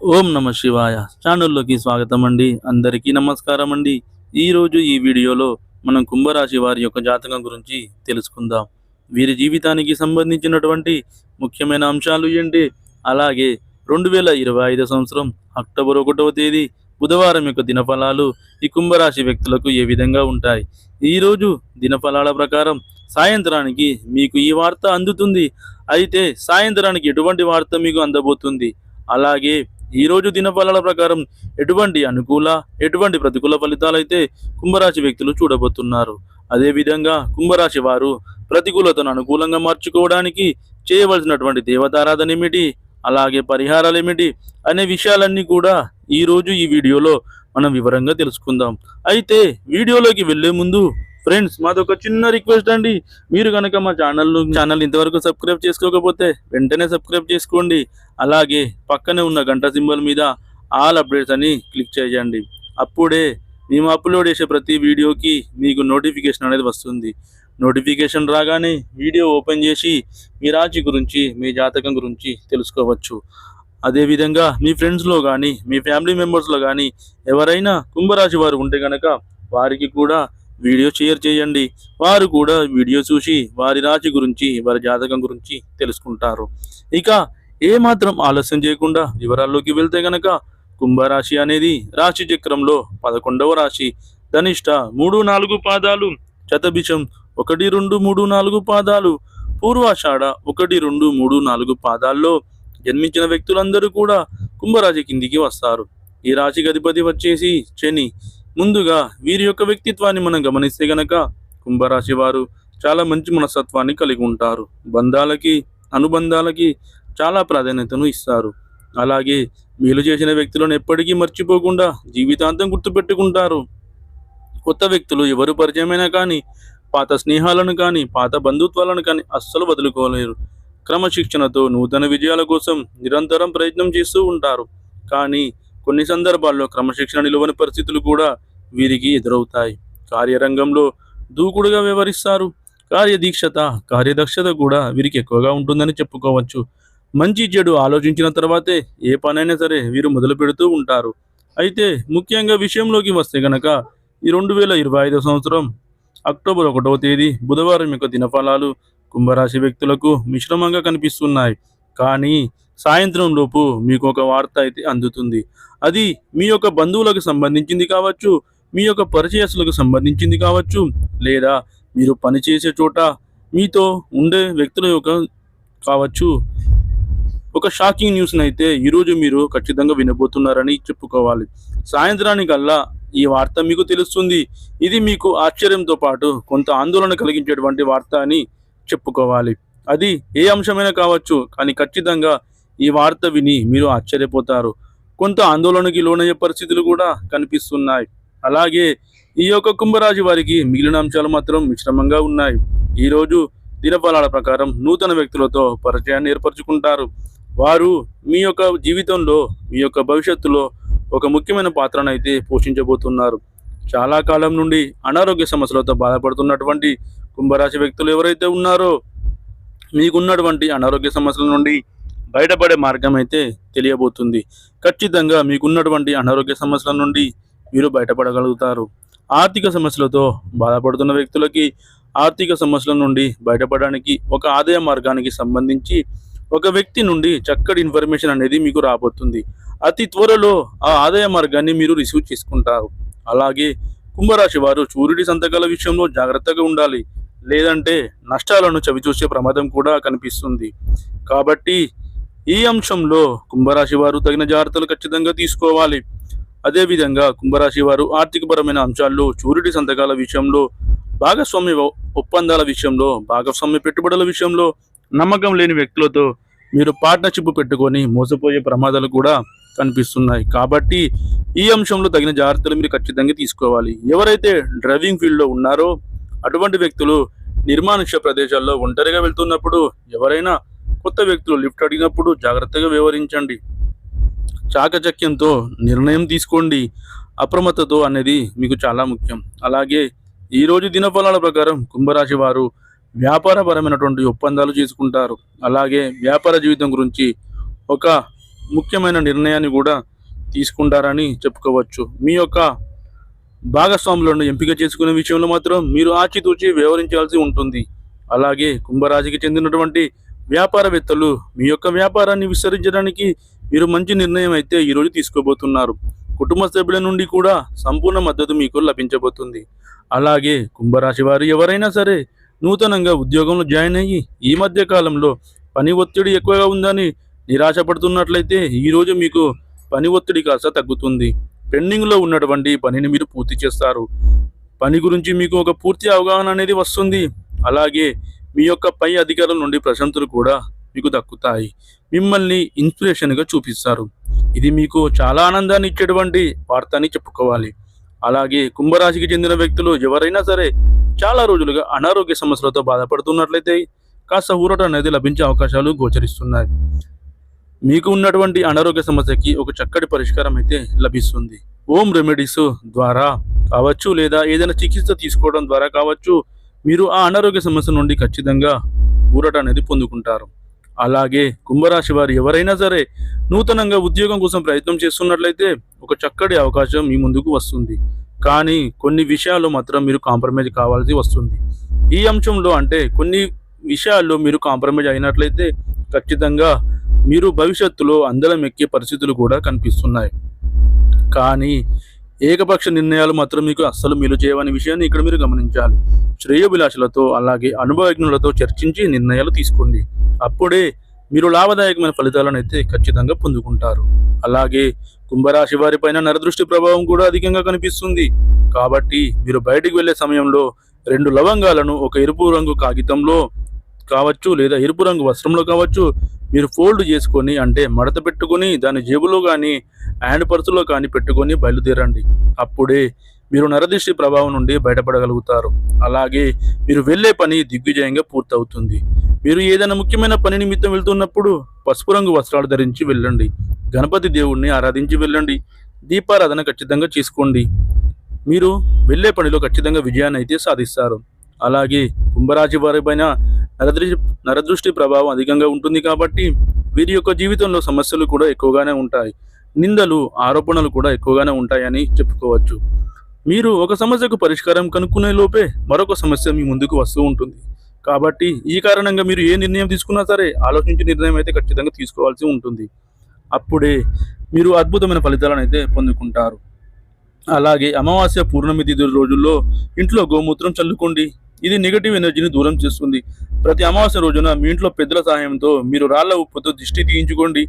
ఓం నమ శివాయ. ఛానల్లోకి స్వాగతం అండి అందరికీ నమస్కారం అండి ఈరోజు ఈ వీడియోలో మనం కుంభరాశి వారి యొక్క జాతకం గురించి తెలుసుకుందాం. వీరి జీవితానికి సంబంధించినటువంటి ముఖ్యమైన అంశాలు ఏంటి? అలాగే రెండు వేల ఇరవై ఐదు సంవత్సరం అక్టోబర్ ఒకటవ తేదీ బుధవారం యొక్క దినఫలాలు ఈ కుంభరాశి వ్యక్తులకు ఏ విధంగా ఉంటాయి? ఈరోజు దినఫలాల ప్రకారం సాయంత్రానికి మీకు ఈ వార్త అందుతుంది. అయితే సాయంత్రానికి ఎటువంటి వార్త మీకు అందబోతుంది? అలాగే ఈ రోజు దినఫలాల ప్రకారం ఎటువంటి అనుకూల ఎటువంటి ప్రతికూల ఫలితాలైతే కుంభరాశి వ్యక్తులు చూడబోతున్నారు. అదేవిధంగా కుంభరాశి వారు ప్రతికూలతను అనుకూలంగా మార్చుకోవడానికి చేయవలసినటువంటి దేవతారాధన ఏమిటి అలాగే పరిహారాలు ఏమిటి అనే విషయాలన్నీ కూడా ఈరోజు ఈ వీడియోలో మనం వివరంగా తెలుసుకుందాం. అయితే వీడియోలోకి వెళ్ళే ముందు ఫ్రెండ్స్ మాదొక చిన్న రిక్వెస్ట్ అండి. మీరు కనుక మా ఛానల్ ఛానల్ ఇంతవరకు సబ్స్క్రైబ్ చేసుకోకపోతే వెంటనే సబ్స్క్రైబ్ చేసుకోండి. అలాగే పక్కనే ఉన్న గంట సింబల్ మీద ఆల్ అప్డేట్స్ అని క్లిక్ చేయండి. అప్పుడే మేము అప్లోడ్ చేసే ప్రతి వీడియోకి మీకు నోటిఫికేషన్ అనేది వస్తుంది. నోటిఫికేషన్ రాగానే వీడియో ఓపెన్ చేసి మీ రాశి గురించి మీ జాతకం గురించి తెలుసుకోవచ్చు. అదేవిధంగా మీ ఫ్రెండ్స్లో కానీ మీ ఫ్యామిలీ మెంబర్స్లో కానీ ఎవరైనా కుంభరాశి వారు ఉంటే కనుక వారికి కూడా వీడియో షేర్ చేయండి. వారు కూడా వీడియో చూసి వారి రాశి గురించి వారి జాతకం గురించి తెలుసుకుంటారు. ఇక ఏమాత్రం ఆలస్యం చేయకుండా వివరాల్లోకి వెళ్తే గనక కుంభరాశి అనేది రాశి చక్రంలో పదకొండవ రాశి. ధనిష్ట మూడు నాలుగు పాదాలు శతభిషం ఒకటి రెండు మూడు నాలుగు పాదాలు పూర్వాషాఢ ఒకటి రెండు మూడు నాలుగు పాదాల్లో జన్మించిన వ్యక్తులందరూ కూడా కుంభరాశి కిందికి వస్తారు. ఈ రాశికి అధిపతి వచ్చేసి శని. ముందుగా వీరి యొక్క వ్యక్తిత్వాన్ని మనం గమనిస్తే గనక కుంభరాశి వారు చాలా మంచి మనస్తత్వాన్ని కలిగి ఉంటారు. బంధాలకి అనుబంధాలకి చాలా ప్రాధాన్యతను ఇస్తారు. అలాగే మేలు చేసిన వ్యక్తులను ఎప్పటికీ మర్చిపోకుండా జీవితాంతం గుర్తుపెట్టుకుంటారు. కొత్త వ్యక్తులు ఎవరు పరిచయమైనా కానీ పాత స్నేహాలను కానీ పాత బంధుత్వాలను కానీ అస్సలు వదులుకోలేరు. క్రమశిక్షణతో నూతన విజయాల కోసం నిరంతరం ప్రయత్నం చేస్తూ ఉంటారు. కానీ కొన్ని సందర్భాల్లో క్రమశిక్షణ నిలువని పరిస్థితులు కూడా వీరికి ఎదురవుతాయి. కార్యరంగంలో దూకుడుగా వ్యవహరిస్తారు. కార్యదీక్షత కార్యదక్షత కూడా వీరికి ఎక్కువగా ఉంటుందని చెప్పుకోవచ్చు. మంచి చెడు ఆలోచించిన తర్వాతే ఏ పనైనా సరే వీరు మొదలు పెడుతూ ఉంటారు. అయితే ముఖ్యంగా విషయంలోకి వస్తే గనక ఈ రెండు వేల ఇరవై ఐదో సంవత్సరం అక్టోబర్ ఒకటవ తేదీ బుధవారం యొక్క దినఫలాలు కుంభరాశి వ్యక్తులకు మిశ్రమంగా కనిపిస్తున్నాయి. కానీ సాయంత్రం లోపు మీకు ఒక వార్త అయితే అందుతుంది. అది మీ యొక్క బంధువులకు సంబంధించింది కావచ్చు మీ యొక్క పరిచయస్తులకు సంబంధించింది కావచ్చు లేదా మీరు పనిచేసే చోట మీతో ఉండే వ్యక్తుల యొక్క కావచ్చు. ఒక షాకింగ్ న్యూస్ని అయితే ఈరోజు మీరు ఖచ్చితంగా వినబోతున్నారని చెప్పుకోవాలి. సాయంత్రానికల్లా ఈ వార్త మీకు తెలుస్తుంది. ఇది మీకు ఆశ్చర్యంతో పాటు కొంత ఆందోళన కలిగించేటువంటి వార్త అని చెప్పుకోవాలి. అది ఏ అంశమైనా కావచ్చు కానీ ఖచ్చితంగా ఈ వార్త విని మీరు ఆశ్చర్యపోతారు. కొంత ఆందోళనకి లోనయ్యే పరిస్థితులు కూడా కనిపిస్తున్నాయి. అలాగే ఈ యొక్క కుంభరాశి వారికి మిగిలిన అంశాలు మాత్రం మిశ్రమంగా ఉన్నాయి. ఈరోజు దినఫలాల ప్రకారం నూతన వ్యక్తులతో పరిచయాన్ని ఏర్పరచుకుంటారు. వారు మీ యొక్క జీవితంలో మీ యొక్క భవిష్యత్తులో ఒక ముఖ్యమైన పాత్రను అయితే పోషించబోతున్నారు. చాలా కాలం నుండి అనారోగ్య సమస్యలతో బాధపడుతున్నటువంటి కుంభరాశి వ్యక్తులు ఎవరైతే ఉన్నారో మీకున్నటువంటి అనారోగ్య సమస్యల నుండి బయటపడే మార్గం అయితే తెలియబోతుంది. ఖచ్చితంగా మీకున్నటువంటి అనారోగ్య సమస్యల నుండి మీరు బయటపడగలుగుతారు. ఆర్థిక సమస్యలతో బాధపడుతున్న వ్యక్తులకి ఆర్థిక సమస్యల నుండి బయటపడడానికి ఒక ఆదాయ మార్గానికి సంబంధించి ఒక వ్యక్తి నుండి చక్కటి ఇన్ఫర్మేషన్ అనేది మీకు రాబోతుంది. అతి త్వరలో ఆ ఆదాయ మార్గాన్ని మీరు రిసీవ్ చేసుకుంటారు. అలాగే కుంభరాశి వారు సూర్యుడి సంతకాల విషయంలో జాగ్రత్తగా ఉండాలి. లేదంటే నష్టాలను చవిచూసే ప్రమాదం కూడా కనిపిస్తుంది. కాబట్టి ఈ అంశంలో కుంభరాశి వారు తగిన జాగ్రత్తలు ఖచ్చితంగా తీసుకోవాలి. అదేవిధంగా కుంభరాశి వారు ఆర్థికపరమైన అంశాల్లో సూర్యుడి సంతకాల విషయంలో భాగస్వామ్య ఒప్పందాల విషయంలో భాగస్వామ్య పెట్టుబడుల విషయంలో నమ్మకం లేని వ్యక్తులతో మీరు పార్ట్నర్షిప్ పెట్టుకొని మోసపోయే ప్రమాదాలు కూడా కనిపిస్తున్నాయి. కాబట్టి ఈ అంశంలో తగిన జాగ్రత్తలు మీరు ఖచ్చితంగా తీసుకోవాలి. ఎవరైతే డ్రైవింగ్ ఫీల్డ్లో ఉన్నారో అటువంటి వ్యక్తులు నిర్మానుష్య ప్రదేశాల్లో ఒంటరిగా వెళ్తున్నప్పుడు ఎవరైనా కొత్త వ్యక్తులు లిఫ్ట్ అడిగినప్పుడు జాగ్రత్తగా వ్యవహరించండి. చాకచక్యంతో నిర్ణయం తీసుకోండి. అప్రమత్తతో అనేది మీకు చాలా ముఖ్యం. అలాగే ఈరోజు దినఫలాల ప్రకారం కుంభరాశి వారు వ్యాపారపరమైనటువంటి ఒప్పందాలు చేసుకుంటారు. అలాగే వ్యాపార జీవితం గురించి ఒక ముఖ్యమైన నిర్ణయాన్ని కూడా తీసుకుంటారని చెప్పుకోవచ్చు. మీ యొక్క భాగస్వాములను ఎంపిక చేసుకునే విషయంలో మాత్రం మీరు ఆచితూచి వ్యవహరించాల్సి ఉంటుంది. అలాగే కుంభరాశికి చెందినటువంటి వ్యాపారవేత్తలు మీ యొక్క వ్యాపారాన్ని విస్తరించడానికి మీరు మంచి నిర్ణయం అయితే ఈరోజు తీసుకోబోతున్నారు. కుటుంబ సభ్యుల నుండి కూడా సంపూర్ణ మద్దతు మీకు లభించబోతుంది. అలాగే కుంభరాశి వారు ఎవరైనా సరే నూతనంగా ఉద్యోగంలో జాయిన్ అయ్యి ఈ మధ్య కాలంలో పని ఒత్తిడి ఎక్కువగా ఉందని నిరాశపడుతున్నట్లయితే ఈరోజు మీకు పని ఒత్తిడి కాస్త తగ్గుతుంది. పెండింగ్లో ఉన్నటువంటి పనిని మీరు పూర్తి చేస్తారు. పని గురించి మీకు ఒక పూర్తి అవగాహన అనేది వస్తుంది. అలాగే మీ యొక్క పై అధికారుల నుండి ప్రశంసలు కూడా మీకు దక్కుతాయి. మిమ్మల్ని ఇన్స్పిరేషన్గా చూపిస్తారు. ఇది మీకు చాలా ఆనందాన్ని ఇచ్చేటువంటి వార్త అని చెప్పుకోవాలి. అలాగే కుంభరాశికి చెందిన వ్యక్తులు ఎవరైనా సరే చాలా రోజులుగా అనారోగ్య సమస్యలతో బాధపడుతున్నట్లయితే కాస్త ఊరట అనేది లభించే అవకాశాలు గోచరిస్తున్నాయి. మీకు ఉన్నటువంటి అనారోగ్య సమస్యకి ఒక చక్కటి పరిష్కారం అయితే లభిస్తుంది. హోమ్ రెమెడీస్ ద్వారా కావచ్చు లేదా ఏదైనా చికిత్స తీసుకోవడం ద్వారా కావచ్చు మీరు ఆ అనారోగ్య సమస్య నుండి ఖచ్చితంగా ఊరట అనేది పొందుకుంటారు. అలాగే కుంభరాశి వారు ఎవరైనా సరే నూతనంగా ఉద్యోగం కోసం ప్రయత్నం చేస్తున్నట్లయితే ఒక చక్కటి అవకాశం మీ ముందుకు వస్తుంది. కానీ కొన్ని విషయాల్లో మాత్రం మీరు కాంప్రమైజ్ కావాల్సి వస్తుంది. ఈ అంశంలో అంటే కొన్ని విషయాల్లో మీరు కాంప్రమైజ్ అయినట్లయితే ఖచ్చితంగా మీరు భవిష్యత్తులో అందలం ఎక్కే పరిస్థితులు కూడా కనిపిస్తున్నాయి. కానీ ఏకపక్ష నిర్ణయాలు మాత్రం మీకు అస్సలు మేలు చేయవని విషయాన్ని ఇక్కడ మీరు గమనించాలి. శ్రేయోభిలాషులతో అలాగే అనుభవజ్ఞులతో చర్చించి నిర్ణయాలు తీసుకోండి. అప్పుడే మీరు లాభదాయకమైన ఫలితాలను అయితే ఖచ్చితంగా పొందుకుంటారు. అలాగే కుంభరాశి వారిపైన నరదృష్టి ప్రభావం కూడా అధికంగా కనిపిస్తుంది. కాబట్టి మీరు బయటికి వెళ్ళే సమయంలో రెండు లవంగాలను ఒక ఎరుపు రంగు కాగితంలో కావచ్చు లేదా ఎరుపు రంగు వస్త్రంలో కావచ్చు మీరు ఫోల్డ్ చేసుకొని అంటే మడత పెట్టుకొని దాని జేబులో కానీ హ్యాండ్ పర్సులో కానీ పెట్టుకొని బయలుదేరండి. అప్పుడే మీరు నరదృష్టి ప్రభావం నుండి బయటపడగలుగుతారు. అలాగే మీరు వెళ్ళే పని దిగ్విజయంగా పూర్తవుతుంది. మీరు ఏదైనా ముఖ్యమైన పని నిమిత్తం వెళ్తున్నప్పుడు పసుపు రంగు వస్త్రాలు ధరించి వెళ్ళండి. గణపతి దేవుణ్ణి ఆరాధించి వెళ్ళండి. దీపారాధన ఖచ్చితంగా చేసుకోండి. మీరు వెళ్ళే పనిలో ఖచ్చితంగా విజయాన్ని అయితే సాధిస్తారు. అలాగే కుంభరాశి వారి పైన నరదృష్టి నరదృష్టి ప్రభావం అధికంగా ఉంటుంది కాబట్టి వీరి యొక్క జీవితంలో సమస్యలు కూడా ఎక్కువగానే ఉంటాయి. నిందలు ఆరోపణలు కూడా ఎక్కువగానే ఉంటాయని చెప్పుకోవచ్చు. మీరు ఒక సమస్యకు పరిష్కారం కనుక్కునే లోపే మరొక సమస్య మీ ముందుకు వస్తూ ఉంటుంది. కాబట్టి ఈ కారణంగా మీరు ఏ నిర్ణయం తీసుకున్నా సరే ఆలోచించి నిర్ణయం అయితే ఖచ్చితంగా తీసుకోవాల్సి ఉంటుంది. అప్పుడే మీరు అద్భుతమైన ఫలితాలను అయితే పొందుకుంటారు. అలాగే అమావాస్య పూర్ణమి తిథి రోజుల్లో ఇంట్లో గోమూత్రం చల్లుకోండి. ఇది నెగటివ్ ఎనర్జీని దూరం చేస్తుంది. ప్రతి అమావాస్య రోజున మీ ఇంట్లో పెద్దల సహాయంతో మీరు రాళ్ళ ఉప్పుతో దిష్టి తీయించుకోండి.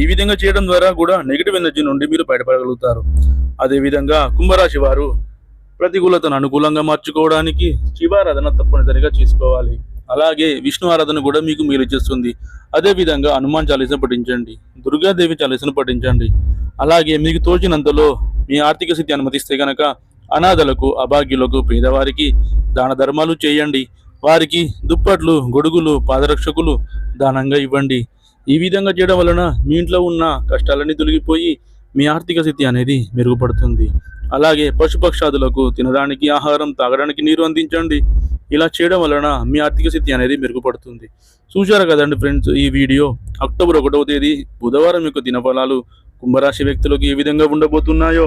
ఈ విధంగా చేయడం ద్వారా కూడా నెగిటివ్ ఎనర్జీ నుండి మీరు బయటపడగలుగుతారు. అదేవిధంగా కుంభరాశి వారు ప్రతికూలతను అనుకూలంగా మార్చుకోవడానికి శివారాధన తప్పనిసరిగా చేసుకోవాలి. అలాగే విష్ణు ఆరాధన కూడా మీకు మేలు చేస్తుంది. అదేవిధంగా హనుమాన్ చాలీసను పఠించండి. దుర్గాదేవి చాలీసను పఠించండి. అలాగే మీకు తోచినంతలో మీ ఆర్థిక స్థితి అనుమతిస్తే కనుక అనాథలకు అభాగ్యులకు పేదవారికి దాన ధర్మాలు చేయండి. వారికి దుప్పట్లు గొడుగులు పాదరక్షకులు దానంగా ఇవ్వండి. ఈ విధంగా చేయడం వలన మీ ఇంట్లో ఉన్న కష్టాలన్నీ తొలగిపోయి మీ ఆర్థిక స్థితి అనేది మెరుగుపడుతుంది. అలాగే పశుపక్షాదులకు తినడానికి ఆహారం తాగడానికి నీరు అందించండి. ఇలా చేయడం వలన మీ ఆర్థిక స్థితి అనేది మెరుగుపడుతుంది. చూశారు కదండి ఫ్రెండ్స్ ఈ వీడియో? అక్టోబర్ ఒకటవ తేదీ బుధవారం యొక్క దినఫలాలు కుంభరాశి వ్యక్తులకు ఏ విధంగా ఉండబోతున్నాయో?